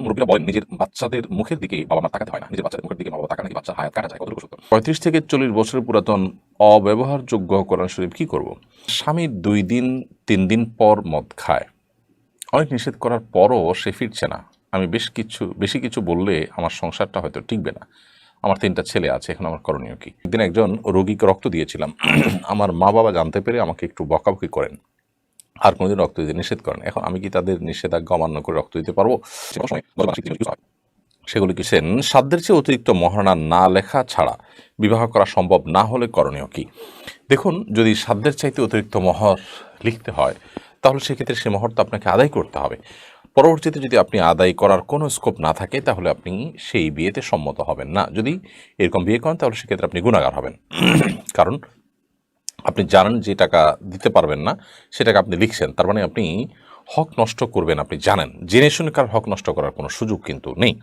মুরব্বীরা বলেন, নিজের বাচ্চাদের মুখের দিকে বাবা মা তাকাতে হয় না। নিজের বাচ্চাদের মুখের দিকে মা বাবা তাকানো বাচ্চা হায়াত কাটা যায়? কতটুকু সত্য? পঁয়ত্রিশ থেকে চল্লিশ বছরের পুরাতন অব্যবহারযোগ্য কোরআন শরীফ কি করব? স্বামী দুই দিন, তিন দিন পর মদ খায়। অনেক নিষেধ করার পরও সে ফিরছে না। আমি বেশ কিছু, বেশি কিছু বললে আমার সংসারটা হয়তো টিকবে না। আমার তিনটা ছেলে আছে, এখন আমার করণীয় কি? একদিন একজন রোগীকে রক্ত দিয়েছিলাম। আমার মা বাবা জানতে পেরে আমাকে একটু বকাবকি করেন। আর কোনোদিন রক্ত দিতে নিষেধ করেন। এখন আমি কি তাদের নিষেধাজ্ঞা অমান্য করে রক্ত দিতে পারব। সেগুলি কি সেন সাধ্যের চেয়ে অতিরিক্ত মহারণা না লেখা ছাড়া বিবাহ করা সম্ভব না হলে করণীয় কি? দেখুন, যদি সাধ্যের চাইতে অতিরিক্ত মহর লিখতে হয়, তাহলে সেক্ষেত্রে সে মহর তো আপনাকে আদায় করতে হবে। পরবর্তীতে যদি আপনি আদায় করার কোনো স্কোপ না থাকে, তাহলে আপনি সেই বিয়েতে সম্মত হবেন না। যদি এরকম বিয়ে করেন, তাহলে সেক্ষেত্রে আপনি গুণাগার হবেন। কারণ আপনি জানেন যে টাকা দিতে পারবেন না সেটাকে আপনি লিখছেন, তার মানে আপনি হক নষ্ট করবেন, আপনি জানেন। জেনে শুনে কার হক নষ্ট করার কোনো সুযোগ কিন্তু নেই।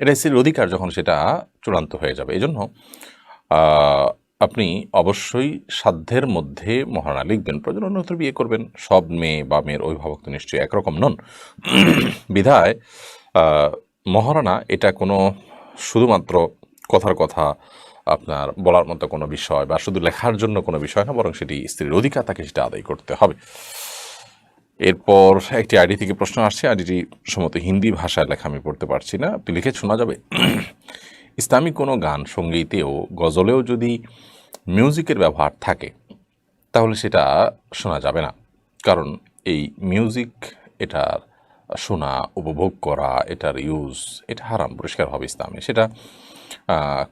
এটা স্ত্রীর অধিকার যখন সেটা চূড়ান্ত হয়ে যাবে এই জন্য আপনি অবশ্যই সাধ্যের মধ্যে মহারণা লিখবেন প্রয়োজন অন্যত্র বিয়ে করবেন। সব মেয়ে বা মেয়ের অভিভাবক তো নিশ্চয়ই একরকম নন। বিধায় মহারণা এটা কোনো শুধুমাত্র কথার কথা আপনার বলার মতো কোনো বিষয় বা শুধু লেখার জন্য কোনো বিষয় না, বরং সেটি স্ত্রীর অধিকার, তাকে সেটা আদায় করতে হবে। এরপর একটি আইডি থেকে প্রশ্ন আসছে, আইডিটি সম্ভবত হিন্দি ভাষায় লেখা, আমি পড়তে পারছি না। আপনি লিখে শোনা যাবে। ইসলামী কোনো গান সঙ্গীতেও, গজলেও যদি মিউজিকের ব্যবহার থাকে, তাহলে সেটা শোনা যাবে না। কারণ এই মিউজিক এটার শোনা, উপভোগ করা, এটার ইউজ এটা হারাম, পরিষ্কার হবে ইসলামে। সেটা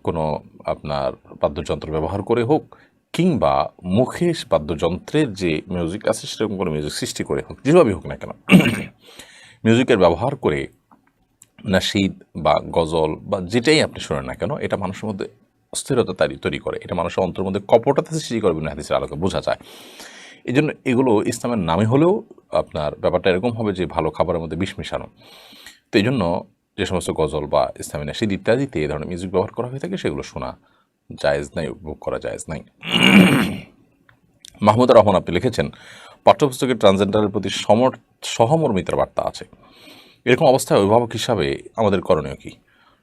কোনো আপনার বাদ্যযন্ত্র ব্যবহার করে হোক কিংবা মুখে বাদ্যযন্ত্রের যে মিউজিক আছে, সেরকম কোনো মিউজিক সৃষ্টি করে হোক যেভাবেই হোক না কেন। মিউজিকের ব্যবহার করে নাশিদ বা গজল বা যেটাই আপনি শোনেন না কেন, এটা মানুষের মধ্যে অস্থিরতা তৈরি করে। এটা মানুষের অন্তরের মধ্যে কপটতা সৃষ্টি করে না হাদিসের আলোকে বোঝা যায়। এই জন্য এগুলো ইসলামের নামে হলেও আপনার ব্যাপারটা এরকম হবে যে ভালো খাবারের মধ্যে বিষ মেশানো। তো এই জন্য যে সমস্ত গজল বা ইসলামী নাশিদ ইত্যাদিতে এই ধরনের মিউজিক ব্যবহার করা হয়ে থাকে, সেগুলো শোনা জায়েজ নাই, উপভোগ করা জায়েজ নাই। মাহমুদ রহমান আপনি লিখেছেন পাঠ্যপুস্তকের ট্রান্সজেন্ডারের প্রতি সমর, সহমর্মিতার বার্তা আছে। এরকম অবস্থায় অভিভাবক হিসাবে আমাদের করণীয় কি?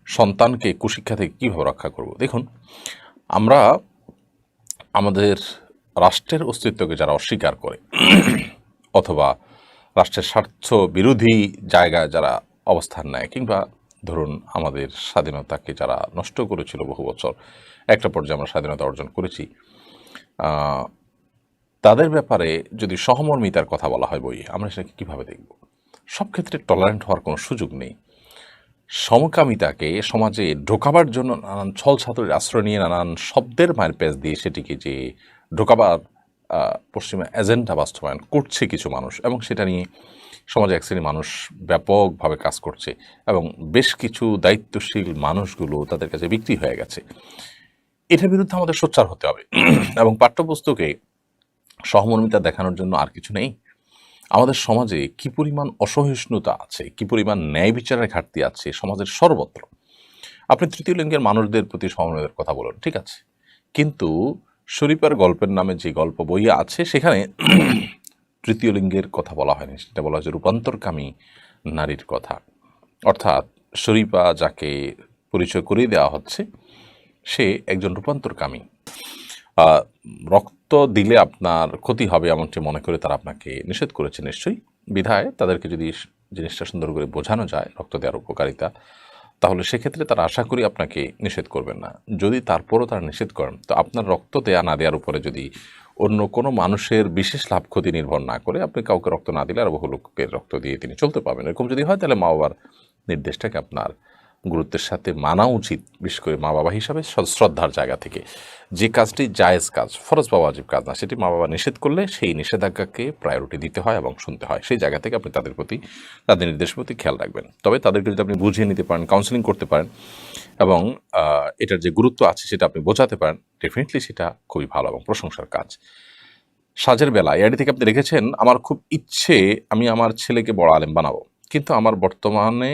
সন্তানকে কুশিক্ষা থেকে কীভাবে রক্ষা করব? দেখুন, আমরা আমাদের রাষ্ট্রের অস্তিত্বকে যারা অস্বীকার করে, অথবা রাষ্ট্রের স্বার্থ বিরোধী জায়গায় যারা অবস্থান নেয়, কিংবা ধরুন আমাদের স্বাধীনতাকে যারা নষ্ট করেছিল বহু বছর, একটা পর্যায়ে আমরা স্বাধীনতা অর্জন করেছি তাদের ব্যাপারে যদি সহমর্মিতার কথা বলা হয় বইয়ে, আমরা সেটাকে কীভাবে দেখব? সব ক্ষেত্রে টলারেন্ট হওয়ার কোনো সুযোগ নেই। সমকামিতাকে সমাজে ঢোকাবার জন্য নানান ছল ছাত্রের আশ্রয় নিয়ে নানান শব্দের মায়ের পেজ দিয়ে সেটিকে যে ঢোকাবার পশ্চিমা এজেন্ডা বাস্তবায়ন করছে কিছু মানুষ এবং সেটা নিয়ে সমাজে এক শ্রেণি মানুষ ব্যাপকভাবে কাজ করছে এবং বেশ কিছু দায়িত্বশীল মানুষগুলো তাদের কাছে বিক্রি হয়ে গেছে। এটার বিরুদ্ধে আমাদের সোচ্চার হতে হবে। এবং পাঠ্যপুস্তকে সহমর্মিতা দেখানোর জন্য আর কিছু নেই। আমাদের সমাজে কি পরিমাণ অসহিষ্ণুতা আছে, কি পরিমাণ ন্যায় বিচারের ঘাটতি আছে, সমাজের সর্বত্র। আপনি তৃতীয় লিঙ্গের মানুষদের প্রতি সহমর্মিতার কথা বলুন, ঠিক আছে? কিন্তু শরীফের গল্পের নামে যে গল্প বইয়ে আছে, সেখানে তৃতীয় লিঙ্গের কথা বলা হয়নি। সেটা বলা হয়েছে রূপান্তরকামী নারীর কথা। অর্থাৎ শরীফা যাকে পরিচয় করিয়ে দেওয়া হচ্ছে, সে একজন রূপান্তরকামী। রক্ত দিলে আপনার ক্ষতি হবে এমনটি মনে করে তারা আপনাকে নিষেধ করেছে নিশ্চয়ই। বিধায় তাদেরকে যদি জিনিসটা সুন্দর করে বোঝানো যায়, রক্ত দেওয়ার উপকারিতা তাহলে সেক্ষেত্রে তারা আশা করি আপনাকে নিষেধ করবেন না। যদি তারপরও তারা নিষেধ করেন, তো আপনার রক্ত দেয়া না দেওয়ার উপরে যদি অন্য কোনো মানুষের বিশেষ লাভ ক্ষতি নির্ভর না করে, আপনি কাউকে রক্ত না দিলে আর বহু লোকের রক্ত দিয়ে তিনি চলতে পারবেন। এরকম যদি হয়, তাহলে মা বাবার নির্দেশটাকে আপনার গুরুত্বের সাথে মানা উচিত, বিশেষ করে মা বাবা হিসাবে শ্রদ্ধার জায়গা থেকে। যে কাজটি জায়েজ কাজ, ফরজ বা ওয়াজিব কাজ না, সেটি মা বাবা নিষেধ করলে সেই নিষেধাজ্ঞাকে প্রায়োরিটি দিতে হয় এবং শুনতে হয়। সেই জায়গা থেকে আপনি তাদের প্রতি, তাদের নির্দেশের প্রতি খেয়াল রাখবেন। তবে তাদেরকে যদি আপনি বুঝিয়ে নিতে পারেন কাউন্সিলিং করতে পারেন এবং এটার যে গুরুত্ব আছে সেটা আপনি বোঝাতে পারেন ডেফিনেটলি সেটা খুবই ভালো এবং প্রশংসার কাজ। সাজের বেলা এআইডি থেকে আপনি রেখেছেন আমার খুব ইচ্ছে আমি আমার ছেলেকে বড় আলেম বানাবো। কিন্তু আমার বর্তমানে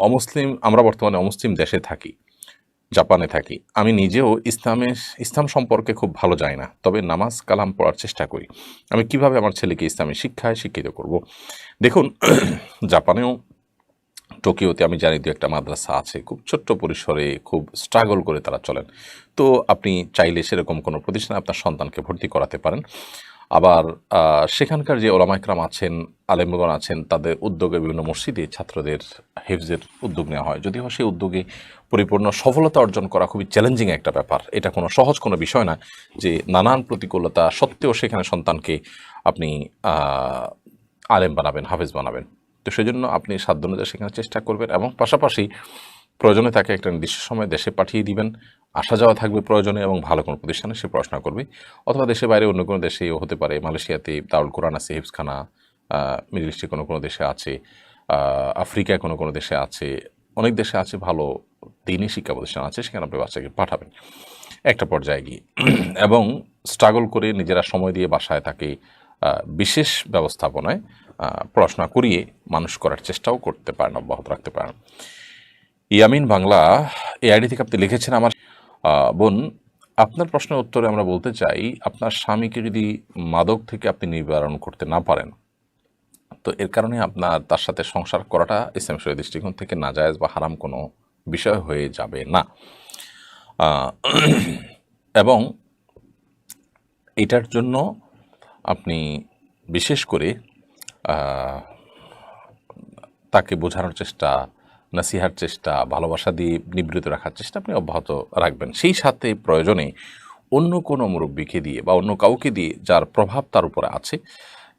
অমুসলিম, আমরা বর্তমানে অমুসলিম দেশে থাকি, জাপানে থাকি। আমি নিজেও ইসলামের ইসলাম সম্পর্কে খুব ভালো জানি না, তবে নামাজ কালাম পড়ার চেষ্টা করি। আমি কীভাবে আমার ছেলেকে ইসলামী শিক্ষায় শিক্ষিত করব? দেখুন, জাপানেও টোকিওতে আমি জানি দু একটা মাদ্রাসা আছে, খুব ছোট্ট পরিসরে খুব স্ট্রাগল করে তারা চলেন। তো আপনি চাইলে সেরকম কোনো প্রতিষ্ঠানে আপনার সন্তানকে ভর্তি করাতে পারেন। আবার সেখানকার যে ওলামাইকরাম আছেন, আলেমগণ আছেন, তাদের উদ্যোগে বিভিন্ন মসজিদে ছাত্রদের হেফজের উদ্যোগ নেওয়া হয়। যদিও সেই উদ্যোগে পরিপূর্ণ সফলতা অর্জন করা খুবই চ্যালেঞ্জিং একটা ব্যাপার। এটা কোনো সহজ কোনো বিষয় না যে নানান প্রতিকূলতা সত্ত্বেও সেখানে সন্তানকে আপনি আলেম বানাবেন, হাফেজ বানাবেন। তো সেজন্য আপনি সাধ্য অনুযায়ী সেখানে চেষ্টা করবেন এবং পাশাপাশি প্রয়োজনে তাকে একটা নির্দিষ্ট সময় দেশে পাঠিয়ে দিবেন। আসা যাওয়া থাকবে প্রয়োজনে এবং ভালো কোনো প্রতিষ্ঠানে সে পড়াশোনা করবে। অথবা দেশে বাইরে অন্য কোনো দেশেও হতে পারে। মালয়েশিয়াতে দাউল কোরআন আছে হিফসখানা মিডল ইস্টে কোনো কোনো দেশে আছে আফ্রিকায় কোনো কোনো দেশে আছে। অনেক দেশে আছে ভালো দিনই শিক্ষা প্রতিষ্ঠান আছে, সেখানে আপনি বাচ্চাকে পাঠাবেন একটা পর্যায়ে গিয়ে। এবং স্ট্রাগল করে নিজেরা সময় দিয়ে বাসায় তাকে বিশেষ ব্যবস্থাপনায় পড়াশোনা করিয়ে মানুষ করার চেষ্টাও করতে পারেন, অব্যাহত রাখতে পারেন। ইয়ামিন বাংলা এই আইডি থেকে আপনি লিখেছেন আমার বোন, আপনার প্রশ্নের উত্তরে আমরা বলতে চাই, আপনার স্বামীকে যদি মাদক থেকে আপনি নিবারণ করতে না পারেন, তো এর কারণে আপনার, তার সাথে সংসার করাটা ইসলাম দৃষ্টিকোণ থেকে নাজায়েজ বা হারাম কোনো বিষয় হয়ে যাবে না। এবং এটার জন্য আপনি বিশেষ করে তাকে বোঝানোর চেষ্টা নাসিহার চেষ্টা, ভালোবাসা দিয়ে নিবৃত রাখার চেষ্টা আপনি অব্যাহত রাখবেন। সেই সাথে প্রয়োজনে অন্য কোনো মুরব্বীকে দিয়ে বা অন্য কাউকে দিয়ে যার প্রভাব তার উপরে আছে,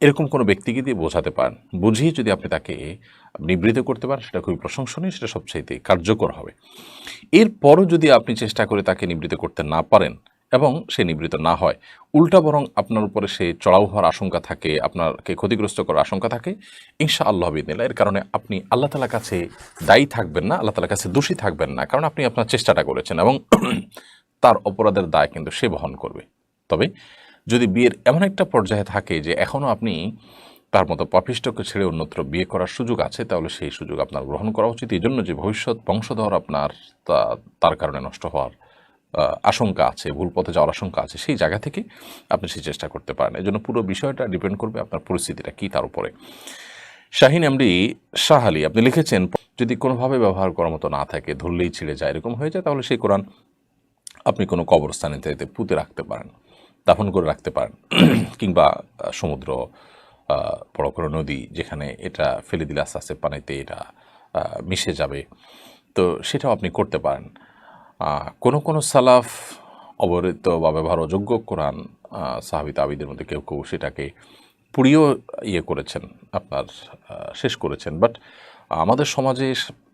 এরকম কোনো ব্যক্তিকে দিয়ে বোঝাতে পারেন। বুঝিয়ে যদি আপনি তাকে নিবৃত করতে পারেন, সেটা খুবই প্রশংসনীয়, সেটা সবচাইতে কার্যকর হবে। এরপরও যদি আপনি চেষ্টা করে তাকে নিবৃত করতে না পারেন এবং সে নিবৃত না হয়। উল্টা বরং আপনার উপরে সে চড়াও হওয়ার আশঙ্কা থাকে, আপনাকে ক্ষতিগ্রস্ত করার আশঙ্কা থাকে। ইনশা আল্লাহ বিদিল্লা এর কারণে আপনি আল্লাহ তালার কাছে দায়ী থাকবেন না, আল্লাহ তালার কাছে দোষী থাকবেন না। কারণ আপনি আপনার চেষ্টাটা করেছেন এবং তার অপরাধের দায় কিন্তু সে বহন করবে। তবে যদি বিয়ের এমন একটা পর্যায়ে থাকে যে এখনও আপনি তার মতো পাপিষ্টকে ছেড়ে অন্যত্র বিয়ে করার সুযোগ আছে, তাহলে সেই সুযোগ আপনার গ্রহণ করা উচিত। এই জন্য যে ভবিষ্যৎ বংশধর আপনার তার কারণে নষ্ট হওয়ার আশঙ্কা আছে ভুল পথে যাওয়ার আশঙ্কা আছে, সেই জায়গা থেকে আপনি সেই চেষ্টা করতে পারেন। এই জন্য পুরো বিষয়টা ডিপেন্ড করবে আপনার পরিস্থিতিটা কী তার উপরে। শাহিন এমডি শাহ আলী, আপনি লিখেছেন, যদি কোনোভাবে ব্যবহার করার মতো না থাকে, ধরলেই ছিঁড়ে যায়, এরকম হয়ে যায়, তাহলে সেই কোরআন আপনি কোনো কবরস্থানে পুঁতে রাখতে পারেন, দাফন করে রাখতে পারেন, কিংবা সমুদ্র বড় কোনো নদী যেখানে এটা ফেলে দিলে আস্তে আস্তে পানিতে এটা মিশে যাবে। তো সেটাও আপনি করতে পারেন। কোনো কোনো সালাফ অবহিত বা ব্যবহার অযোগ্য কোরআন সাহাবি তাবিদের মধ্যে কেউ কেউ সেটাকে পুড়িয়েও ইয়ে করেছেন, আপনার শেষ করেছেন। বাট আমাদের সমাজে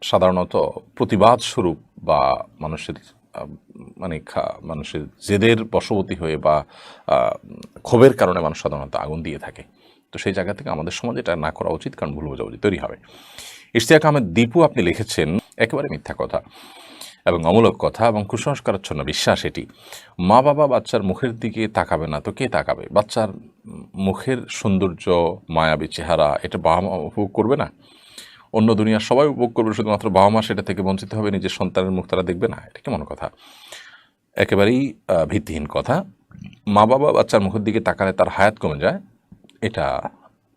সাধারণত প্রতিবাদ স্বরূপ বা মানুষের মানে মানুষের জেদের বশবতী হয়ে বা ক্ষোভের কারণে মানুষ সাধারণত আগুন দিয়ে থাকে। তো সেই জায়গা থেকে আমাদের সমাজে এটা না করা উচিত, কারণ ভুল বোঝাবুঝি তৈরি হবে। ইশতিয়াক আহমেদ দীপু আপনি লিখেছেন, একেবারে মিথ্যা কথা। এবং অমূলক কথা এবং কুসংস্কারাচ্ছন্ন বিশ্বাস এটি। মা বাবা বাচ্চার মুখের দিকে তাকাবে না তো কে তাকাবে? বাচ্চার মুখের সৌন্দর্য, মায়াবী চেহারা, এটা বাবা মা উপভোগ করবে না? অন্য দুনিয়ার সবাই উপভোগ করবে, শুধুমাত্র বাবা মা সেটা থেকে বঞ্চিত হবে, নিজের সন্তানের মুখ তারা দেখবে না? এটা কেমন কথা? একেবারেই ভিত্তিহীন কথা। মা বাবা বাচ্চার মুখের দিকে তাকালে তার হায়াত কমে যায়। এটা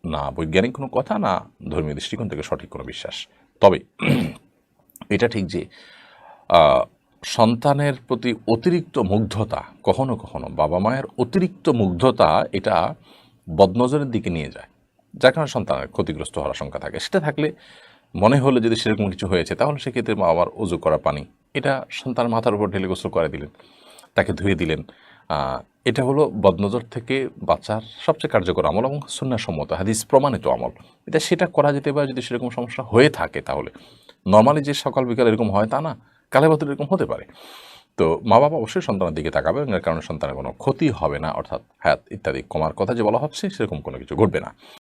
না বৈজ্ঞানিক কোনো কথা, না ধর্মীয় দৃষ্টিকোণ থেকে সঠিক কোনো বিশ্বাস। তবে, এটা ঠিক যে সন্তানের প্রতি অতিরিক্ত মুগ্ধতা, কখনো কখনো বাবা মায়ের অতিরিক্ত মুগ্ধতা এটা বদনজরের দিকে নিয়ে যায়। যার কারণে সন্তানের ক্ষতিগ্রস্ত হওয়ার আশঙ্কা থাকে। সেটা থাকলে মনে হলো যদি সেরকম কিছু হয়েছে, তাহলে সেক্ষেত্রে মা বাবার উজু করা পানি, এটা সন্তানের মাথার উপর ঢেলে গোসল করে দিলেন, তাকে ধুয়ে দিলেন। এটা হলো বদনজর থেকে বাচ্চার সবচেয়ে কার্যকর আমল এবং সুন্নাসম্মত, হাদিস প্রমাণিত আমল। এটা সেটা করা যেতে পারে যদি সেরকম সমস্যা হয়ে থাকে তাহলে। নর্মালি যে সকাল বিকাল এরকম হয় তা না। কালে বাতুল এরকম হতে পারে। তো মা বাবা অবশ্যই সন্তানের দিকে তাকাবে এবং এর কারণে সন্তানের কোনো ক্ষতি হবে না, অর্থাৎ হ্যাঁ ইত্যাদি কমার কথা যে বলা হচ্ছে, সেরকম কোনো কিছু ঘটবে না।